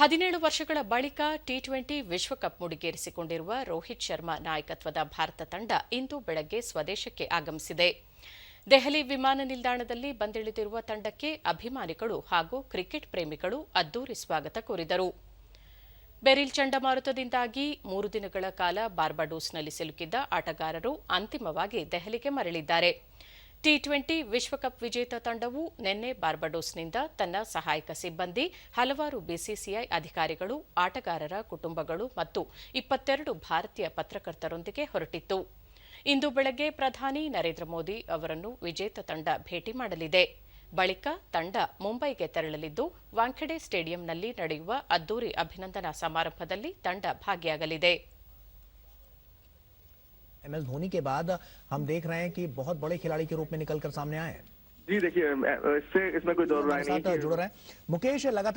ಹದಿನೇಳು ವರ್ಷಗಳ ಬಳಿಕ ಟಿ ಟ್ವೆಂಟಿ ವಿಶ್ವಕಪ್ ಮುಡಿಗೇರಿಸಿಕೊಂಡಿರುವ ರೋಹಿತ್ ಶರ್ಮಾ ನಾಯಕತ್ವದ ಭಾರತ ತಂಡ ಇಂದು ಬೆಳಗ್ಗೆ ಸ್ವದೇಶಕ್ಕೆ ಆಗಮಿಸಿದೆ. ದೆಹಲಿ ವಿಮಾನ ನಿಲ್ದಾಣದಲ್ಲಿ ಬಂದಿಳಿದಿರುವ ತಂಡಕ್ಕೆ ಅಭಿಮಾನಿಗಳು ಹಾಗೂ ಕ್ರಿಕೆಟ್ ಪ್ರೇಮಿಗಳು ಅದ್ದೂರಿ ಸ್ವಾಗತ ಕೋರಿದರು. ಬೆರಿಲ್ ಚಂಡಮಾರುತದಿಂದಾಗಿ ಮೂರು ದಿನಗಳ ಕಾಲ ಬಾರ್ಬಡೋಸ್ನಲ್ಲಿ ಸಿಲುಕಿದ್ದ ಆಟಗಾರರು ಅಂತಿಮವಾಗಿ ದೆಹಲಿಗೆ ಮರಳಿದ್ದಾರೆ. ಟಿ ಟ್ವೆಂಟಿ ವಿಶ್ವಕಪ್ ವಿಜೇತ ತಂಡವು ನಿನ್ನೆ ಬಾರ್ಬಡೋಸ್ನಿಂದ ತನ್ನ ಸಹಾಯಕ ಸಿಬ್ಬಂದಿ, ಹಲವಾರು ಬಿಸಿಸಿಐ ಅಧಿಕಾರಿಗಳು, ಆಟಗಾರರ ಕುಟುಂಬಗಳು ಮತ್ತು ಇಪ್ಪತ್ತೆರಡು ಭಾರತೀಯ ಪತ್ರಕರ್ತರೊಂದಿಗೆ ಹೊರಟಿತ್ತು. ಇಂದು ಬೆಳಗ್ಗೆ ಪ್ರಧಾನಿ ನರೇಂದ್ರ ಮೋದಿ ಅವರನ್ನು ವಿಜೇತ ತಂಡ ಭೇಟಿ ಮಾಡಲಿದೆ. ಬಳಿಕ ತಂಡ ಮುಂಬೈಗೆ ತೆರಳಲಿದ್ದು, ವಾಂಖೆಡೆ ಸ್ಟೇಡಿಯಂನಲ್ಲಿ ನಡೆಯುವ ಅದ್ದೂರಿ ಅಭಿನಂದನಾ ಸಮಾರಂಭದಲ್ಲಿ ತಂಡ ಭಾಗಿಯಾಗಲಿದೆ. एम एस धोनी के बाद हम देख रहे हैं कि बहुत बड़े खिलाड़ी के रूप में निकलकर सामने आए हैं। जी देखिए इससे इसमें कोई दौर नहीं जुड़ रहा है। मुकेश लगातार